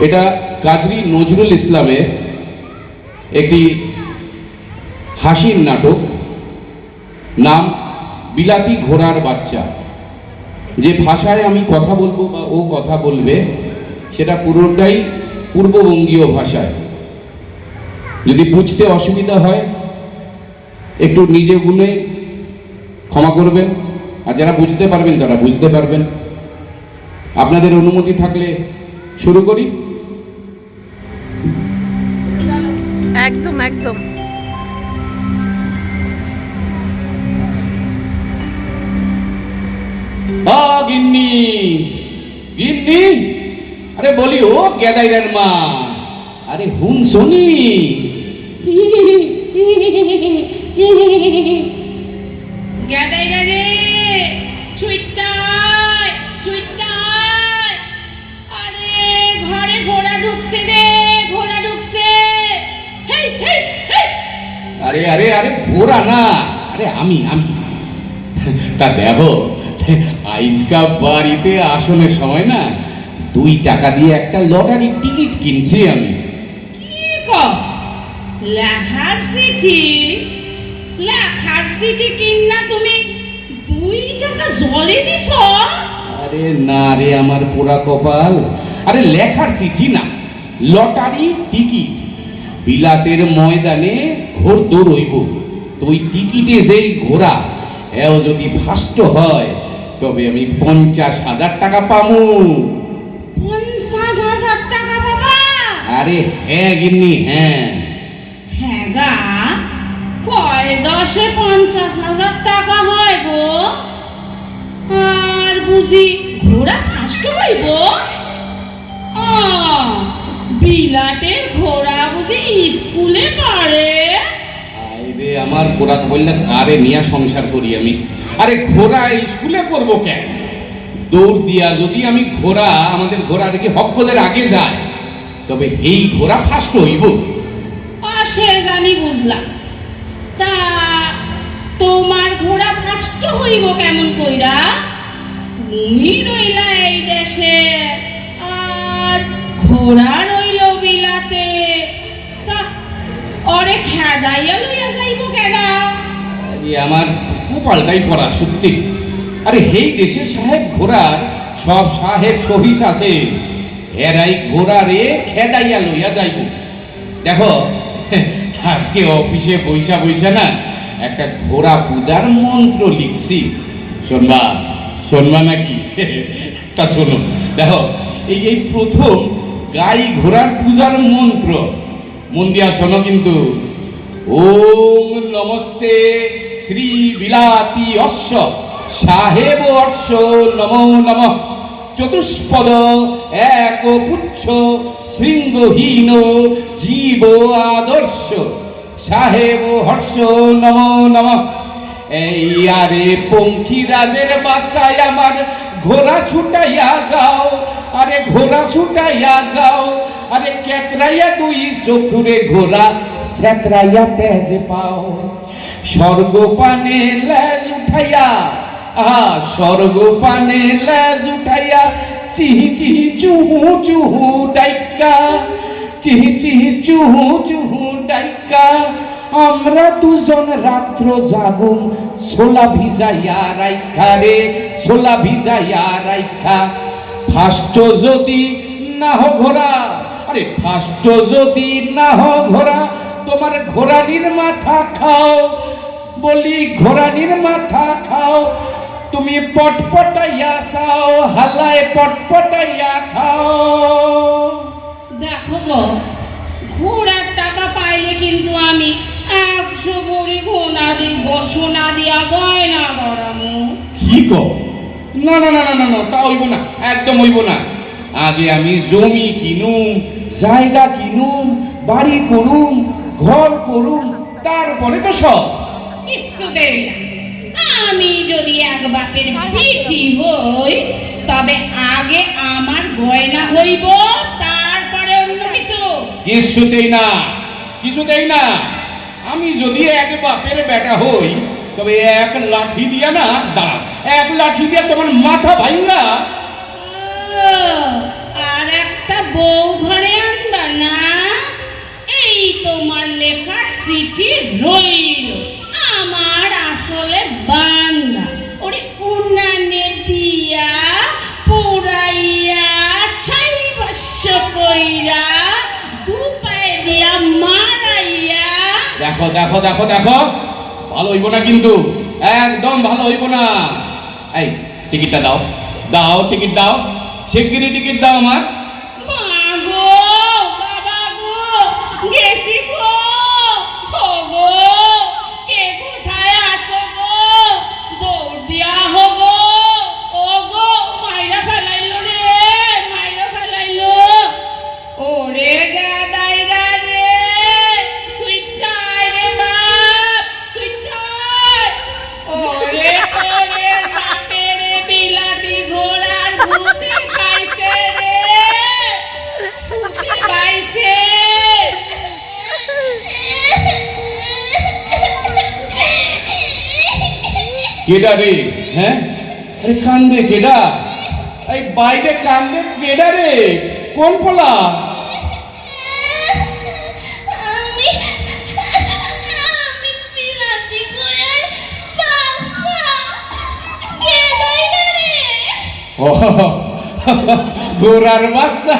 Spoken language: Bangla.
এটা কাজী নজরুল ইসলামের একটি হাসির নাটক। নাম বিলাতি ঘোড়ার বাচ্চা। যে ভাষায় আমি কথা বলব বা ও কথা বলবে, সেটা পুরোটাই পূর্ববঙ্গীয় ভাষায়। যদি বুঝতে অসুবিধা হয়, একটু নিজে গুনে ক্ষমা করবেন। আর যারা বুঝতে পারবেন, তারা বুঝতে পারবেন। আপনাদের অনুমতি থাকলে শুরু করি। একদম একদম। গিন্নি গিন্নি আরে বলি ও গেদাইরের মা আরে হুন শনি গেদাই রে আরে আরে আরে ঘোরা না। আরে আমি আমি। তা দেখো আইসকা বাড়িতে আসনের সময় না দুই টাকা দিয়ে একটা লটারির টিকিট কিনছি আমি। লেখার চিঠি? লেখার চিঠি কিনা তুমি দুই টাকা জলে দিছ? আরে না রে আমার পোড়া কপাল। আরে লেখার চিঠি না লটারি টিকিট। বিলাতের ময়দানে ঘোর দৌড়ইব তো ওই টিকিটে যেই ঘোড়া এও যদি ফাষ্ট হয় তবে আমি পঞ্চাশ হাজার টাকা পামু। পঞ্চাশ হাজার টাকা বাবা? আরে হ্যাঁ গিন্নি হ্যাঁ। হ্যাঁ গা কয় দশে পঞ্চাশ হাজার টাকা হয় গো? আর বুঝি ঘোড়া হইব? বিলাটের বুঝি স্কুলে পারে আমার ঘোড়া বললে, কারে নিয়ে সংসার করি আমি? আরে ঘোড়া স্কুলে পড়ব কেন? দৌড় দিয়া যদি আমি ঘোড়া, আমাদের ঘোড়া আর কি হকলের আগে যায়, তবে এই ঘোড়া ফার্স্ট হইব সে জানি বুঝলাম। তা তোমার ঘোড়া ফাষ্ট হইব কেমন কইরা? তুমি রইলা এই দেশে, আর ঘোড়া রইল বিলাতে। তা, অরে খেদাইয়া লইয়া আরে আমার কপালটাই পড়া সত্যি। আরে হেই দেশে সাহেব ঘোড়ার, সব সাহেব সহিস আছে। এরাই ঘোড়া রে খেদাইয়া লইয়া যাইব। দেখো, আজকে অফিসে বৈশা বৈশা না একটা ঘোড়া পূজার মন্ত্র লিখছি। শোনবা শোনবা নাকি? তা শোনো, দেখো, এই এই প্রথম গাই ঘোড়ার পূজার মন্ত্র। মন দিয়া শোনো কিন্তু। ওম নমস্তে। শ্রী বিলাতি অশ্ব, সাহেব অর্শ নমো নম। চতুষ্পদ এক পুচ্ছ শৃঙ্গহীন, জীব আদর্শ। সাহেব হর্ষ, নমো নম। এই আরে পঙ্খী রাজের বাসায় আমার ঘোড়া ছুটাইয়া যাও, আরে ঘোড়া ছুটাইয়া যাও, আরে কেতরাইয়া দুই চোখুরে ঘোড়া সেতরাইয়া তেজ পাও। স্বর্গ পানে লেজ উঠাইয়া, আহা স্বর্গ পানে লেজ উঠাইয়া, চিহি চিহি, চুহু চুহু ডাইকা, চিহি চিহি, চুহু চুহু ডাইকা, আমরা দুজন রাত্র জাগুম সোলা ভিজাইয়া রাইখা রে সোলা ভিজাইয়া রাইখা। ফাষ্ট যদি না হো ঘোড়া, আরে ফাষ্ট যদি না হো ঘোড়া, তোমার ঘোড়ানির মাথা খাও বলি ঘোড়ানির মাথা খাও তুমি পটপটাইয়া খাও হালায় পটপটাইয়া খাও। দেখো গো ঘোড়ার টাকা পাইলে কিন্তু আমি একশো ভরি ঘোড়া দিই সোনা দিয়া গয়না গড়ামু কি কো না না না না না না তা হইব না একদম হইব না। আগে আমি জমি কিনুম জায়গা কিনুম বাড়ি করুম ঘর করুম তারপরে তো সব। কিচ্ছু না। আমি যদি এক বাপের বেটি হই তবে আগে আমার গয়না হইব তারপরে অন্য কিছু। কিছুতেই না কিছুতেই না। আমি যদি এক বাপের বেটা হই তবে এক লাঠি দিয়া না দাঁড়া এক লাঠি দিয়া তোমার মাথা ভাঙলা দেখো দেখো দেখো দেখো। ভালো হইব না কিন্তু। একদম ভালো হইব না। এই, টিকিটটা দাও। দাও, টিকিট দাও। শিগগিরই টিকিট দাও আমার। কেডা রে? হ্যাঁ? আরে কান্দে কেডা? এই বাইরে কান্দে কেডা রে? কোন পোলা? গোরার বাচ্চা